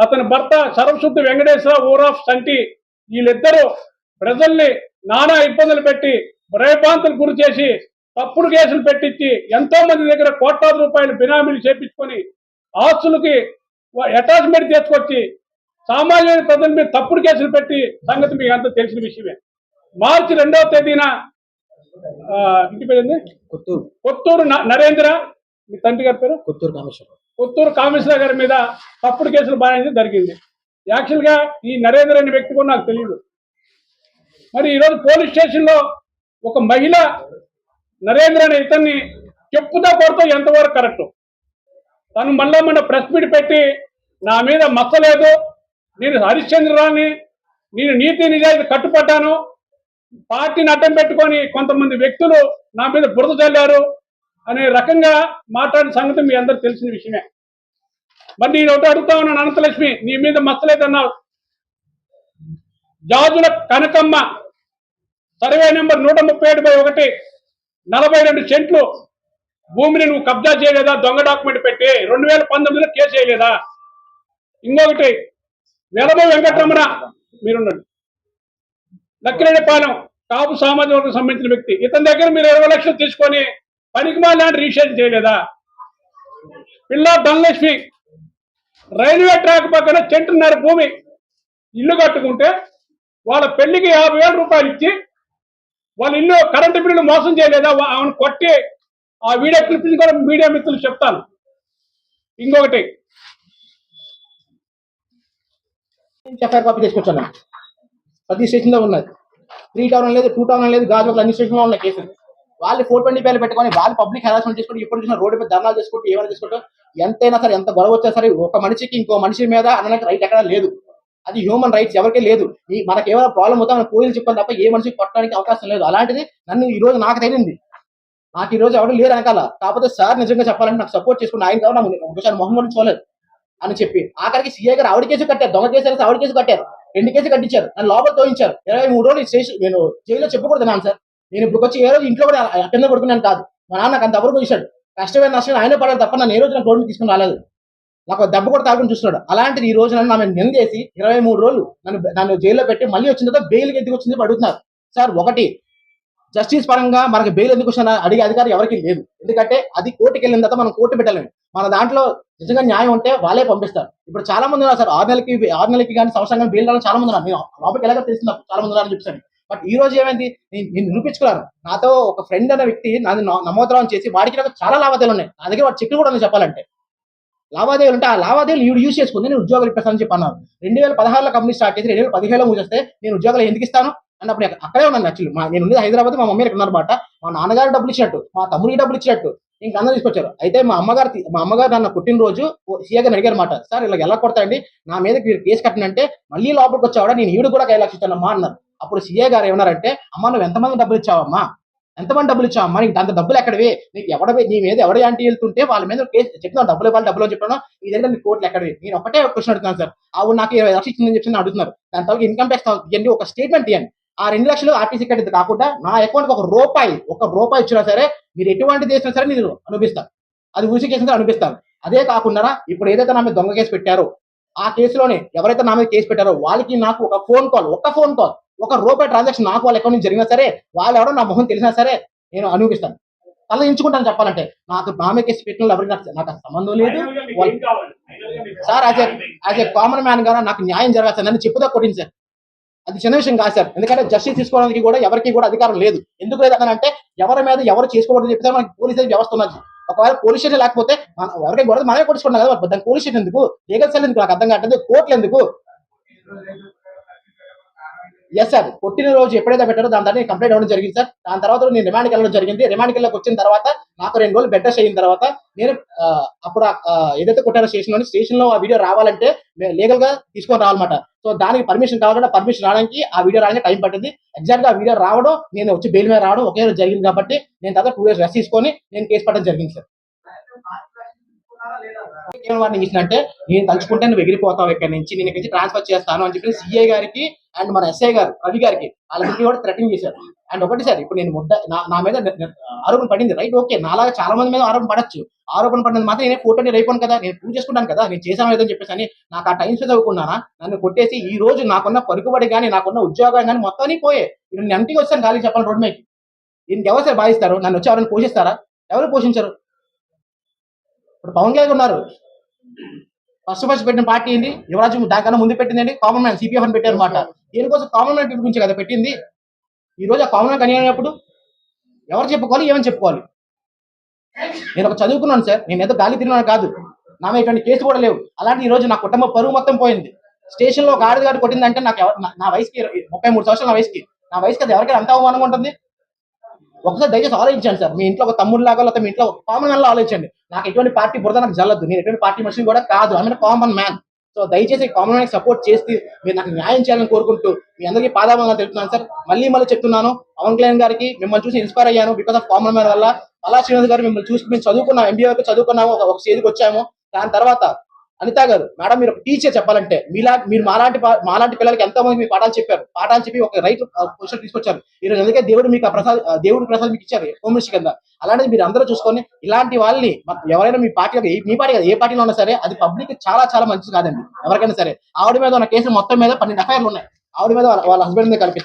అతని భర్త సరస్వతి వెంకటేశ్వర ఊరాఫ్ సంటి వీళ్ళిద్దరూ ప్రజల్ని నానా ఇబ్బందులు పెట్టి భయభ్రాంతులు గురి చేసి తప్పుడు కేసులు పెట్టించి ఎంతో మంది దగ్గర కోట్లాది రూపాయలు బినామీలు చేపించుకొని ఆస్తులకి అటాచ్మెంట్ తీసుకొచ్చి సామాన్య ప్రజల మీద తప్పుడు కేసులు పెట్టి సంగతి మీకు అంతా తెలిసిన విషయమే. మార్చి రెండవ తేదీన ఇంటి పేరు? కొత్తూరు. కొత్తూరు నరేంద్ర. మీ తండ్రి గారి పేరు? కొత్తూరు కామేశ్వరం కొత్తూరు కామేశ్వర గారి మీద తప్పుడు కేసులు బాధించడం జరిగింది. యాక్చువల్గా ఈ నరేంద్ర అనే వ్యక్తి కూడా నాకు తెలియదు మరి ఈరోజు పోలీస్ స్టేషన్లో ఒక మహిళ నరేంద్ర అనే ఇతన్ని చెప్పుతా కొడుతూ ఎంతవరకు కరెక్ట్? తను మళ్ళా మన ప్రెస్ మీట్ పెట్టి నా మీద మచ్చలేదు నేను హరిశ్చంద్రరావుని నేను నీతి నిజాయితీ కట్టుపడ్డాను పార్టీని అడ్డం పెట్టుకొని కొంతమంది వ్యక్తులు నా మీద బురద చల్లారు అనే రకంగా మాట్లాడిన సంగతి మీ అందరికి తెలిసిన విషయమే. మరి నేను ఒకటి అడుగుతా ఉన్నాను అనంతలక్ష్మి నీ మీద మచ్చలేదన్నావు. జాజుల కనకమ్మ సర్వే నెంబర్ నూట ముప్పై ఏడు బై ఒకటి నలభై రెండు సెంట్లు భూమిని నువ్వు కబ్జా చేయలేదా? దొంగ డాక్యుమెంట్ పెట్టి రెండు వేల పంతొమ్మిదిలో కేసు చేయలేదా ఇంకొకటి వెలమ వెంకటరమణ మీరున్నాడు లక్కిరెడ్డిపాలెం కాపు సామాజిక వర్గం సంబంధించిన వ్యక్తి. ఇతని దగ్గర మీరు ఇరవై లక్షలు తీసుకొని పనికిమాలని లాంటి చేయలేదా? పిల్లా ధనలక్ష్మి రైల్వే ట్రాక్ పక్కన చెంటున్నర భూమి ఇల్లు కట్టుకుంటే వాళ్ళ పెళ్ళికి యాభై వేల రూపాయలు ఇచ్చి వాళ్ళ ఇల్లు కరెంటు బిల్లు మోసం చేయలేదా? ఆమెను కొట్టి ఆ వీడియో క్లిప్పింగ్ కూడా మీడియా మిత్రులు చెప్తాను ఇంకొకటి. ఎఫ్ఐఆర్ కాపీ తీసుకొచ్చాను. ప్రతి స్టేషన్లో ఉన్నది. త్రీ టౌన్ లేదు టూ టౌన్ లేదు గాజు అన్ని స్టేషన్లో ఉన్నాయి కేసులు. వాళ్ళు ఫోర్ ట్వంటీ పేర్లు పెట్టుకొని వాళ్ళు పబ్లిక్ హెరాస్మెంట్ చేసుకుంటూ ఇప్పుడు చూసిన రోడ్డు మీద ధర్నాలు చేసుకుంటూ ఏమైనా చేసుకుంటూ ఎంతైనా సరే ఎంత గొడవ వచ్చినా సరే ఒక మనిషికి ఇంకో మనిషి మీద అనడానికి రైట్ ఎక్కడా లేదు. అది హ్యూమన్ రైట్స్ ఎవరికీ లేదు. ఈ మనకి ఏమైనా ప్రాబ్లం అవుతా మనం పోలీసులు చెప్పాలి తప్ప ఏ మనిషికి కొట్టడానికి అవకాశం లేదు. అలాంటిది నన్ను ఈ రోజు నాకు తెలియంది నాకు ఈ రోజు ఎవరు లేరు అనకాల కాకపోతే సార్ నిజంగా చెప్పాలంటే నాకు సపోర్ట్ చేసుకుని ఆయన కావాలి ఒకసారి మొహం చూడలేదు అని చెప్పి. ఆఖరికి సీఏ గారు ఆవిడ కేసు కట్టారు. దొంగ కేసు ఆవిడ కేసు కట్టారు. రెండు కేసు కట్టించారు. నన్ను లోపల తోయించారు. ఇరవై మూడు రోజులు స్టేషన్ నేను జైల్లో చెప్పకూడదు నాన్న సార్. నేను ఇప్పుడు వచ్చి ఏ రోజు ఇంట్లో కూడా అటెండ్ పడుకున్నాను కాదు. మా నాన్న నాకు అంత అప్పుడు ఇచ్చాడు కష్టమైన నష్టం ఆయన పడాలి తప్ప నన్ను ఏ రోజు నాకు గోల్డ్ తీసుకుని రాలేదు. నాకు దెబ్బ కూడా తాగుకుని చూస్తున్నాడు. అలాంటిది ఈ రోజు నన్ను ఆమె నిందేసి ఇరవై మూడు రోజులు నన్ను నన్ను జైల్లో పెట్టి మళ్ళీ వచ్చిన తర్వాత బెయిల్ ఎందుకు వచ్చింది పడుతున్నారు అడుగుతున్నారు. సార్ ఒకటి జస్టిస్ పరంగా మనకి బెయిల్ ఎందుకు వచ్చిన అడిగే అధికారం ఎవరికి లేదు. ఎందుకంటే అది కోర్టుకి వెళ్ళిన తర్వాత మనం కోర్టు పెట్టలేము. మన దాంట్లో నిజంగా న్యాయం ఉంటే వాళ్ళే పంపిస్తారు. ఇప్పుడు చాలా మంది ఉన్నారు సార్. ఆరు నెలకి ఆరు నెలకి కానీ సంవత్సరం కానీ బెయిల్ రావడం చాలా మంది ఉన్నారు. నేను లోపలికి ఎలాగో తెలిసింది చాలా మంది ఉన్నారని చెప్పాను బట్ ఈ రోజు ఏమైంది? నేను నిరూపించుకున్నాను. నాతో ఒక ఫ్రెండ్ అనే వ్యక్తి నాది నమో- చేసి వాడికి నాకు చాలా లావాదేవీలు ఉన్నాయి. నా దగ్గర వాడు చెక్లు కూడా ఉన్నాయి చెప్పాలంటే. లావాదేవీలు ఉంటే ఆ లావాదేవీలు ఈవిడ యూజ్ చేసుకుంది నేను ఉద్యోగాలు ఇప్పిస్తానని చెప్పి అన్నారు రెండు వేల పదహారులో కంపెనీ స్టార్ట్ చేసి రెండు వేల పదిహేడులో మూసేస్తే నేను ఉద్యోగాలు ఎందుకు ఇస్తాను? అన్నప్పుడు నేను అక్కడే ఉన్నాను యాక్చువల్లీ మా నేను ఉండేది హైదరాబాద్ మా మమ్మీ ఇక్కడ ఉన్నారన్నమాట మా నాన్నగారు డబ్బులు ఇచ్చినట్టు మా తమ్ముడికి డబ్బులు ఇచ్చినట్టు. ఇంక అందరూ తీసుకొచ్చారు. అయితే మా అమ్మగారు మా అమ్మగారు నన్ను పుట్టినరోజు సీఏ గారిని అడిగారు అనమాట సార్ ఇలా ఎలా కొడతాయండి నా మీద మీరు కేసు కట్టినంటే మళ్ళీ లోపలికి వచ్చావాడా? నేను ఈడు కూడా కైలాక్షిస్తానమ్మా అన్నారు. అప్పుడు సీఏ గారు ఏమన్నారంటే అమ్మా నువ్వు ఎంతమంది డబ్బులు ఇచ్చావమ్మా? ఎంతమంది డబ్బులు ఇచ్చావమ్మా? నీకు అంత డబ్బులు ఎక్కడవి? నీకు ఎవడ నీ మీద ఎవడ యాంటీ వెళ్తుంటే వాళ్ళ మీద కేసు చెప్తున్నావు డబ్బులు ఇవ్వాలి డబ్బులు అని చెప్పాను. ఈ దగ్గర నీ కోర్టులు ఎక్కడవి? నేను ఒకటే క్వశ్చన్ అడుగుతున్నాను సార్. ఆవిడ నాకు ఇరవై లక్షలు ఇచ్చిందని చెప్పి అడుగుతున్నారు. దాని తర్వాత ఇన్కమ్ ట్యాక్స్ ఇవ్వండి ఒక స్టేట్మెంట్ ఇవ్వండి. ఆ రెండు లక్షలు ఆర్టీసీ కట్టింది కాకుండా నా అకౌంట్ ఒక రూపాయి ఒక రూపాయి ఇచ్చినా సరే మీరు ఎటువంటి చేసినా సరే నేను అనిపిస్తాను అది ఊసి కేసు అనిపిస్తాను అదే కాకుండా ఇప్పుడు ఏదైతే నా మీద దొంగ కేసు పెట్టారో ఆ కేసులోనే ఎవరైతే నా మీద కేసు పెట్టారో వాళ్ళకి నాకు ఒక ఫోన్ కాల్ ఒక ఫోన్ కాల్ ఒక రూపాయి ట్రాన్సాక్షన్ నాకు వాళ్ళ అకౌంట్ నుంచి జరిగినా సరే వాళ్ళు ఎవరో నా మొహం తెలిసినా సరే నేను అనుభవిస్తాను. తల ఎంచుకుంటాను చెప్పాలంటే. నాకు మీద కేసు పెట్టిన ఎవరికి నాకు నాకు సంబంధం లేదు. Sir as as a common మ్యాన్గా నాకు న్యాయం జరగాలి సార్. నన్ను చెప్పుదా కొట్టింది సార్? అది చిన్న విషయం కాదు సార్. ఎందుకంటే జస్టిస్ తీసుకోవడానికి కూడా ఎవరికి కూడా అధికారం లేదు. ఎందుకు లేదు అంటే ఎవరి మీద ఎవరు చేసుకోకూడదు చెప్తే మనకి పోలీస్ వ్యవస్థ ఉన్నది. ఒకవేళ పోలీస్ స్టేషన్ లేకపోతే మన ఎవరికి కూడా మనమే కొట్టుకున్నాం కదా దాని పోలీస్ స్టేషన్ ఎందుకు? లీగల్ సెల్ ఎందుకు? నాకు అర్థం కావట్లేదు. కోర్టులు ఎందుకు? ఎస్ సార్ కొట్టిన రోజు ఎప్పుడైతే పెట్టారో దాని తర్వాత కంప్లైంట్ అవ్వడం జరిగింది సార్ దాని తర్వాత నేను రిమాండ్కి వెళ్ళడం జరిగింది. రిమాండ్కి వెళ్ళకి వచ్చిన తర్వాత నాకు రెండు రోజులు బెడ్ రెస్ట్ అయిన తర్వాత నేను అప్పుడు ఏదైతే కొట్టారో స్టేషన్ స్టేషన్లో స్టేషన్లో ఆ వీడియో రావాలంటే లీగల్గా తీసుకొని రావాలన్నమాట. సో దానికి పర్మిషన్ కావాలంటే పర్మిషన్ రావడానికి ఆ వీడియో రావడానికి టైం పట్టింది. ఎగ్జాక్ట్గా ఆ వీడియో రావడం నేను వచ్చి బెయిల్ మీద రావడం ఒకే రోజు జరిగింది కాబట్టి నేను తర్వాత టూ డేస్ రెస్ట్ తీసుకొని నేను కేసు పట్టడం జరిగింది సార్ వార్నింగ్ ఇచ్చినంటే నేను తలుచుకుంటే నువ్వు ఎగిరిపోతావు ఇక్కడ నుంచి నేను ఇక్కడి నుంచి ట్రాన్స్ఫర్ చేస్తాను అని చెప్పి సిఐ గారికి అండ్ మన ఎస్ఐ గారు రవి గారికి వాళ్ళకి కూడా థ్రెటనింగ్ చేశారు. అండ్ ఒకటి సార్ ఇప్పుడు నేను ముద్ద నా- మీద ఆరోపణ పడింది. రైట్ ఓకే నాలాగా చాలా మంది మీద ఆరోపణ పడచ్చు. ఆరోపణ పడినది మాత్రం నేను ఫోటో నేను అయిపోను కదా నేను ప్రూవ్ చేసుకుంటాను కదా నేను చేశాను లేదని చెప్పేసి అని నాకు ఆ టైమ్స్ చదువుకున్నానా నన్ను కొట్టేసి ఈ రోజు నాకున్న పరుగుబడి కానీ నాకున్న ఉద్యోగం కానీ మొత్తం పోయే. నేను ఎంటికి వచ్చాను ఖాళీ చెప్పాలి రోడ్ మీకు దీనికి ఎవరు సార్ భావిస్తారు నన్ను వచ్చి ఎవరైనా పోషిస్తారా? ఎవరు పోషించరు? ఇప్పుడు పవన్ కళ్యాణ్ ఉన్నారు. ఫస్ట్ ఫస్ట్ పెట్టిన పార్టీ ఏంటి యువరాజు దానికన్నా ముందు పెట్టిందండి కామన్ మ్యాన్ సిపిఎఫ్ అని పెట్టారు అనమాట దీనికోసం కామన్ మ్యాన్ గురించి కదా పెట్టింది. ఈ రోజు ఆ కామన్ మ్యాన్ కనిగినప్పుడు ఎవరు చెప్పుకోవాలి ఏమని చెప్పుకోవాలి? నేను ఒక చదువుకున్నాను సార్. నేను ఏదో గాలి తిరిగినాను కాదు. నా మీద ఇటువంటి కేసు కూడా లేవు. అలాంటి ఈ రోజు నా కుటుంబ పరువు మొత్తం పోయింది. స్టేషన్లో ఒక కొట్టిందంటే నాకు ఎవరు నా- వయసుకి ముప్పై మూడు సంవత్సరాలు నా వయసుకి. నా వయసుకి అది ఎవరికైనా అంత అవమానంగా ఉంటుంది? ఒకసారి దయచేసి ఆలోచించండి సార్. మీ ఇంట్లో ఒక తమ్ముడు లాగా లేకపోతే మీ ఇంట్లో ఒక కామన్ మ్యాన్ ఆలోచించండి. నాకు ఎటువంటి పార్టీ బురద నాకు జల్లద్దు నేను ఎటువంటి పార్టీ మనిషిని కూడా కాదు. I mean common man so దయచేసి కామన్ మ్యాన్ సపోర్ట్ చేసి మీరు నాకు న్యాయం చేయాలని కోరుకుంటూ మీ అందరికీ పాదాభంగా తెలుపుతున్నాను సార్. మళ్ళీ మళ్ళీ చెప్తున్నాను పవన్ కళ్యాణ్ గారికి మిమ్మల్ని చూసి ఇన్స్పైర్ అయ్యాను బికాస్ ఆఫ్ కామన్ మ్యాన్ వల్ల. అలా శ్రీనివాస్ గారు మిమ్మల్ని చూసి మేము చదువుకున్నాం ఎంబీఏ వరకు చదువుకున్నాము ఒక- ఒక స్టేజ్కి వచ్చాము. దాని తర్వాత అనితా గారు మేడం మీరు ఒక టీచర్ చెప్పాలంటే మీలా మీరు మాలాంటి పా- మాలాంటి పిల్లలకి ఎంతో మంది మీ పాఠాలు చెప్పారు. పాఠాలు చెప్పి ఒక రైట్ పొజిషన్ తీసుకొచ్చారు. ఈ అందుకే దేవుడు మీకు ఆ ప్రసాద్ దేవుడు ప్రసాద్ మీకు ఇచ్చారు హోమ్ మినిస్టర్ కింద. అలాంటిది మీరు అందరూ చూసుకొని ఇలాంటి వాళ్ళని ఎవరైనా మీ పార్టీ మీ పార్టీ కాదు ఏ పార్టీలో ఉన్నా సరే అది పబ్లిక్ చాలా చాలా మంచిది కాదండి. ఎవరికైనా సరే ఆవిడ మీద ఉన్న కేసు మొత్తం మీద పన్నెండు ఎఫ్ఐఆర్లు ఉన్నాయి. ఆవిడ మీద వాళ్ళ- హస్బెండ్ మీద కలిపి